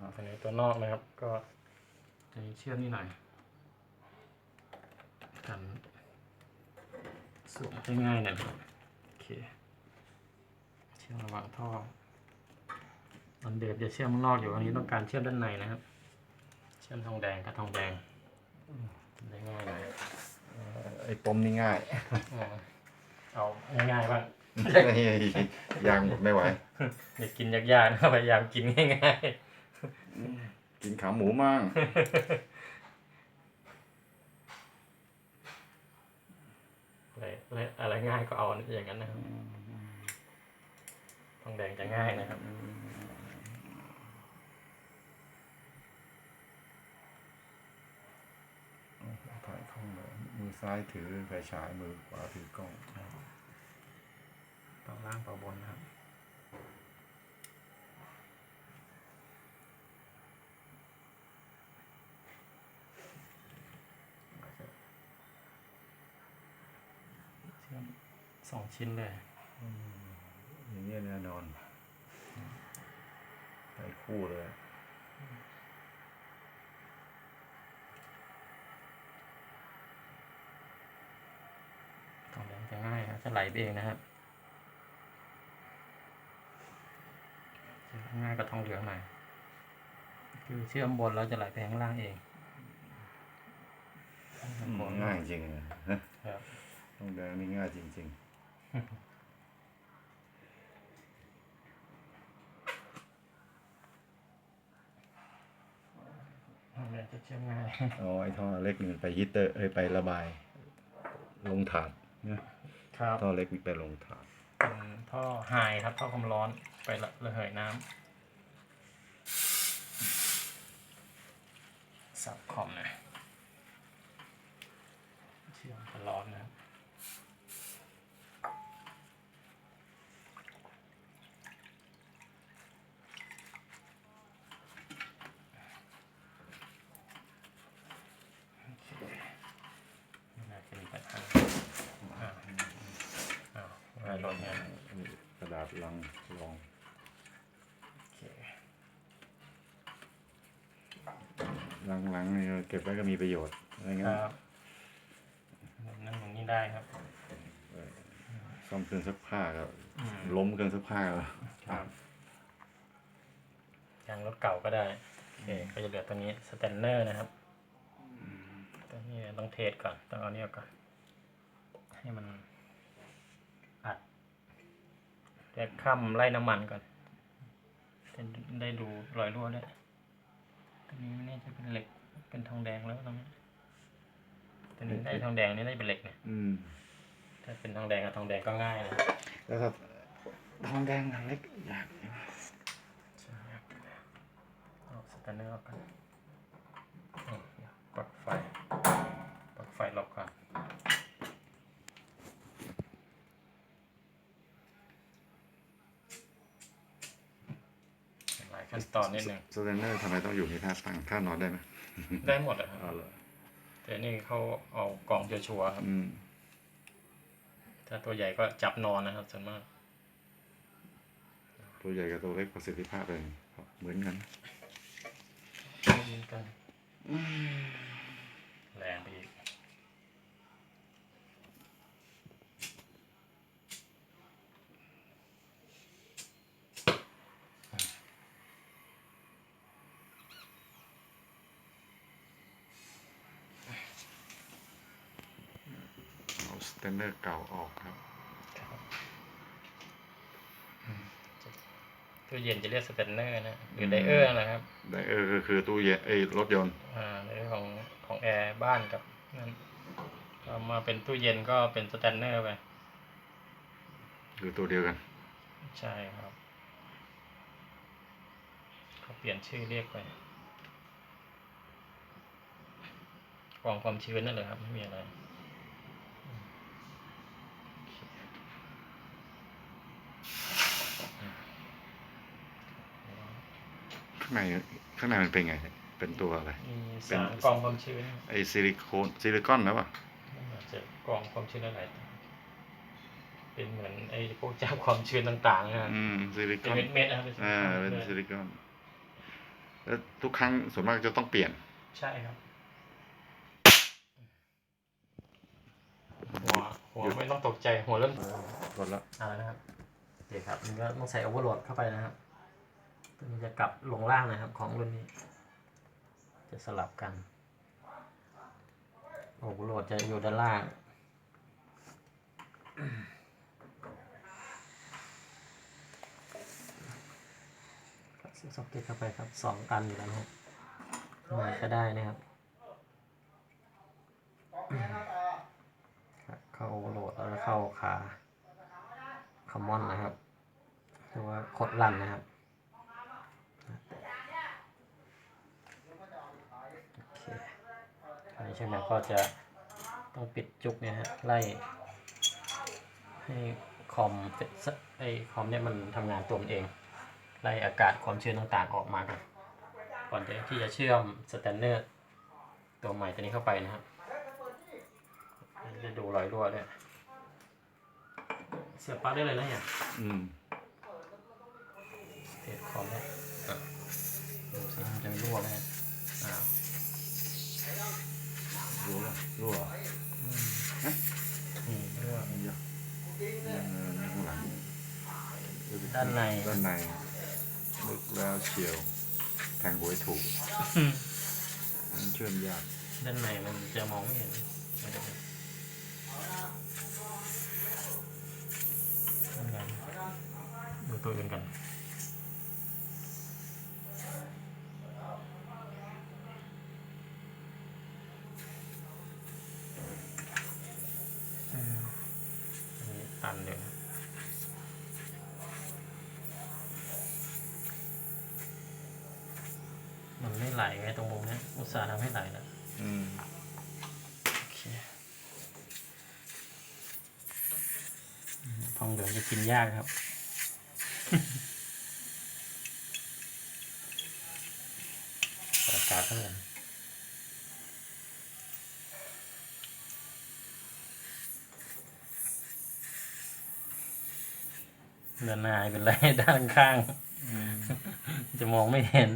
อ่าอันนี้ตัวนอกนะครับ ก็จะมีเชื่อมนี่หน่อยกันสวมได้ง่ายหน่อยนะครับโอเค เชื่อมระหว่างท่อมันเดิมจะเชื่อมข้างนอกอยู่อันนี้ต้องการเชื่อมด้านในนะครับ เชื่อมทองแดงกับทองแดงได้ง่ายหน่อยไอ้ปมนี่ง่ายอ่าเอาง่ายๆบ้างยังไม่ไหวอย่ากินยากๆนะพยายามกินง่าย กินขาหมูมั่งๆอะไรอะไรอะไรง่ายก็เอาอย่างนั้นนะครับทองแดงจะง่ายนะครับถ่ายกล้องเลยมือซ้ายถือไฟฉายมือขวาถือกล้องเป่าล่างเป่าบนนะครับ เชื่อม สองชิ้นเลยอย่างเงี้ยแน่นอน ไปคู่เลยทองแดงจะง่ายนะจะไหลไปเองนะครับจะง่ายกว่าทองเหลืองหน่อยคือเชื่อมบนแล้วจะไหลไปข้างล่างเองง่ายจริงอะฮะครับ ต้องแดงนี่ง่ายจริงท องแดงจะเชื่อมง่ายๆเอาไอ้ท่อเล็กนี่มันไปฮีตเตอร์เอ้ยไประบาย ลงถาดนะครับท่อเล็กนี่ไปลงถาดเป็นท่อไฮครับท่อความร้อนไประระเหยน้ำสับคอมหนะเชื่อมกันร้อนนะครับโอเคนี่น่าจะมีปัญหาอ่าอ้าวไม่หล่นเนี่ย กระ ดาษลังรองโอเคลังลังนี่เก็บไว้ก็มีประโยชน์อะไรคเงี้ยรับแบบนั้นอย่างนี้ได้ครับซ่อมเครื่องซักผ้าก็อืมล้มเครื่องซักผ้าก็ครับยางรถเก่าก็ได้โอเคก็จะเหลือตัวนี้สแตนเนอร์นะครับตัวนี้ต้องเทสก่อนต้องเอาเนี่ยก่อนให้มันอัด เรียกค่ำไล่น้ำมันก่อนจะได้ดูรอยรั่วด้วยตัวนี้ไม่แน่จะเป็นเหล็ก เป็นทองแดงแล้วตรงนี้ตัวนี้ได้ทองแดงนี่ได้เป็นเหล็กเนี่ยอืมถ้าเป็นทองแดงกับทองแดงก็ง่ายนะแล้วก็ทองแดงอันเล็กอยากอยู่ใช่ครับเอาสแตนเนอร์ออกก่อนอืมเดี๋ยวปลั๊กไฟปลั๊กไฟล็อกก่อนหลายขั้นต อนนิดหนึ่งสแตนเนอร์ทำไมต้องอยู่ในท่าตั้งท่านอนได้ไหมได้หมดอะครับอ๋อเหรอแต่นี่เขาเอากล่องชัวร์ๆครับอืมถ้าตัวใหญ่ก็จับนอนนะครับส่วนมากตัวใหญ่กับตัวเล็กประสิทธิภาพเลยเหมือนกันยิงกันแรงไปอีก เอาสแตนเนอร์เก่าออกครับครับตู้เย็นจะเรียกสแตนเนอร์นะหรือไดเออร์นะครับได้เออคือคือตู้เย็นไอ้ยรถยนต์อ่าในเรื่องของของแอร์บ้านกับนั่นก็มาเป็นตู้เย็นก็เป็นสแตนเนอร์ไปคือตัวเดียวกัน ใช่ครับเขาเปลี่ยนชื่อเรียกไปกรองความชื้นนั่นแหละครับไม่มีอะไร ข้างในข้างในมันเป็นไง เป็นตัวอะไร มีสารกรองความชื้นไอ้ซิลิโคนซิลิคอนแล้วป่ะอาจจะกรองความชื้นอะไร เป็นเหมือนไอ้พวกเจ้าความชื้นต่างๆนะอืมซิลิคเป็นอนเม็ดๆนะครับอ่าเป็เป็นนเม็ดๆซิลิคอนแล้วทุกครั้งส่วนมากจะต้องเปลี่ยน ใช่ครับ หัวหัวไม่ต้องตกใจหัวเริ่มกดแล้วอะไรนะครับโอเคครับมันก็ต้องใส่โอเวอร์โหลดเข้าไปนะครับ ตัวนี้จะกลับลงล่างนะครับของรุ่นนี้ จะสลับกันโอเวอร์โหลดจะอยู่ด้านล่างเสียบซ็อกเก็ตเข้าไปครับสองอันอยู่แล้วนะครับมาก็ได้นะครับเข้าโอเวอร์โหลดแล้วเข้าขาคอมมอนนะครับหรือว่าคดลันนะครับโอเคอันนี้ใช่ไหมก็จะต้องปิดจุกเนี่ยฮะไล่ ให้คอมไอคอมเนี่ยมันทำงานตัวมันเอง ไล่อากาศความชื้นต่างๆออกมาก่อนก่อนที่จะเชื่อมสแตนเนอร์ตัวใหม่ตัวนี้เข้าไปนะครับจะดูรอยรั่วด้วยเสียบปลั๊กได้เลยนะเนี่ยอืมเทสคอมเนี่ยอะดูสิมันจะมีรั่วไหมอ้าว รั่วรั่วนี่รั่วเยอะเออข้างหลังด้านในด้านในลึกแล้วเฉียว แทงหวยถูกมันเชื่อมยาก ด้านในมันจะมองไม่เห็นไม่ได้ด้านในดูตัวอื่นกัน อืมอันนี้ตันเดี๋ยวนะมัน ไม่ไหลไงตรงมุมเนี้ยอุตส่าห์ทำให้ไหลแล้วอืมโอเคอืมทองเหลืองจะกินยากครับ ปากกาเท่าไหร่เดินหน้าเป็นไรด้านข้าง จะมองไม่เห็น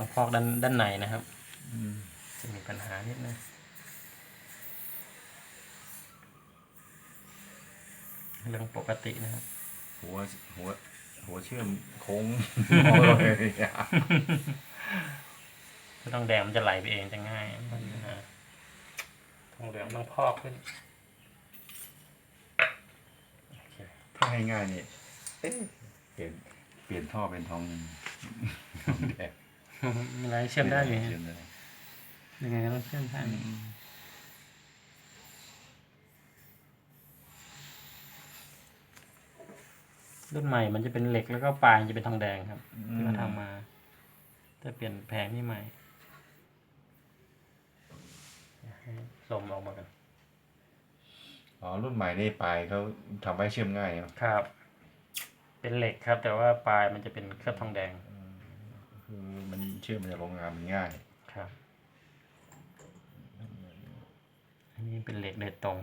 ต้องพอกด้านด้านในนะครับอืมจะมีปัญหานิดนึงเรื่องปกตินะครับ หัวหัวหัวเชื่อมโค้งเลยอะถ้าต้องแดงมันจะไหลไปเองจะง่ายอ่าทองเหลืองต้องพอกขึ้นโอเคถ้าให้ง่ายนี่เอ๊ะเปลี่ยนเปลี่ยนท่อเป็นทองทองแดงมี อะไรเชื่อมได้อยู่เชื่อฮะมได้ยังไงก็ต้องเชื่อมได้รุ่นใหม่มันจะเป็นเหล็กแล้วก็ปลายจะเป็นทองแดงครับที่เขาทำมาจะเปลี่ยนแผงนี่ใหม่ให้ลมออกมากันอ๋อรุ่นใหม่นี่ปลายเขาทำไว้เชื่อมง่ายเนอะครับ เป็นเหล็กครับ แต่ว่าปลายมันจะเป็นเคลือบทองแดง คือมันเชื่อมมาจากโรงงานมันง่าย ครับ อันนี้เป็นเหล็กโดยตรง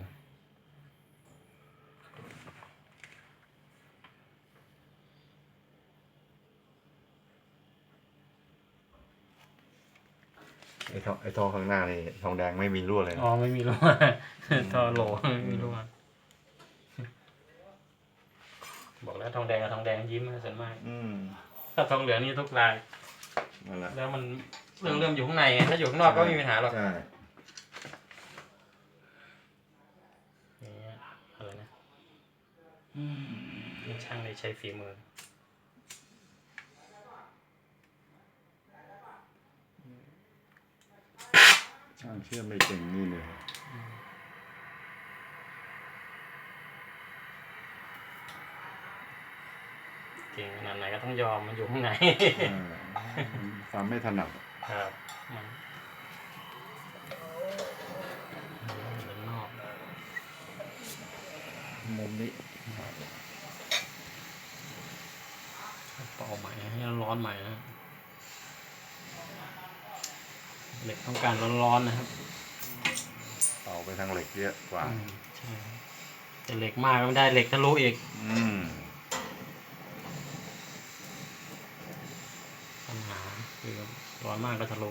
ไอ้ท่อไอ้ท่อข้างหน้านี่ทองแดงไม่มีรั่วเลยนะ อ๋อ ไม่มีรั่วท่อโหลไม่มีรั่วบอกแล้วทองแดงกับทองแดงยิ้มนะส่วนมากอืม ถ้าทองเหลืองนี่ทุกลาย นั่นแหละแล้วมันเรื่องเริ่มอยู่ข้างในไงถ้าอยู่ข้างนอกก็ไม่มีปัญหาหรอกใช่อย่างเงี้ยอะไรนะนี่ช่างได้ใช้ฝีมือ ช่างเชื่อมไม่เก่งนี่เลยเก่งขนาดไหนก็ต้องยอมมันอยู่ข้างใน อ่า ฟังไม่ถนัดครับมันด้านนอกมุมนี้เป่าใหม่ให้ร้อนๆใหม่นะเหล็กต้องการร้อนๆนะครับเอาไปทางเหล็กเยอะกว่าอืมใช่แต่เหล็กมากก็ไม่ได้เหล็กทะลุอีก อืม มันหนาคือร้อนมากก็ทะลุ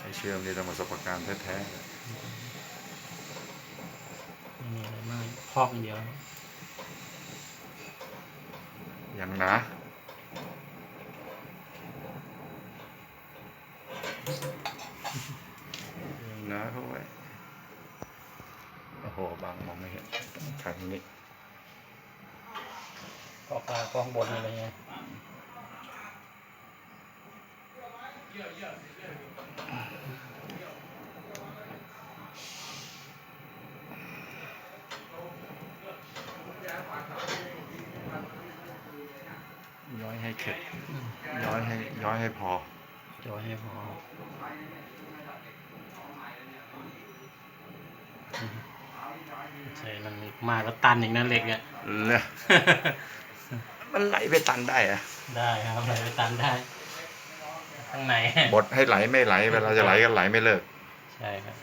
ไอเชื่อมนี่ต้องมาสบการณ์แท้ๆเลยไม่มีอะไรมากครอบอย่างเดียวอย่างหนะอย่างหนะเข้าไว้โอ้โหบางมองไม่เห็นทางนี้ ครอบตาครอบบนอะไรเงี้ยย้อยให้เข็ดย้อยให้ย้อยให้พอจอยให้พอใช่มันมากก็ตันอีกนั่นเหล็กเนี่ยเนี่ย มันไหลไปตันได้อะได้ครับไหลไปตันได้ข้างในบดให้ไหลไม่ไหล เวลาจะไหลก็ไหลไม่เลิก ใช่ครับ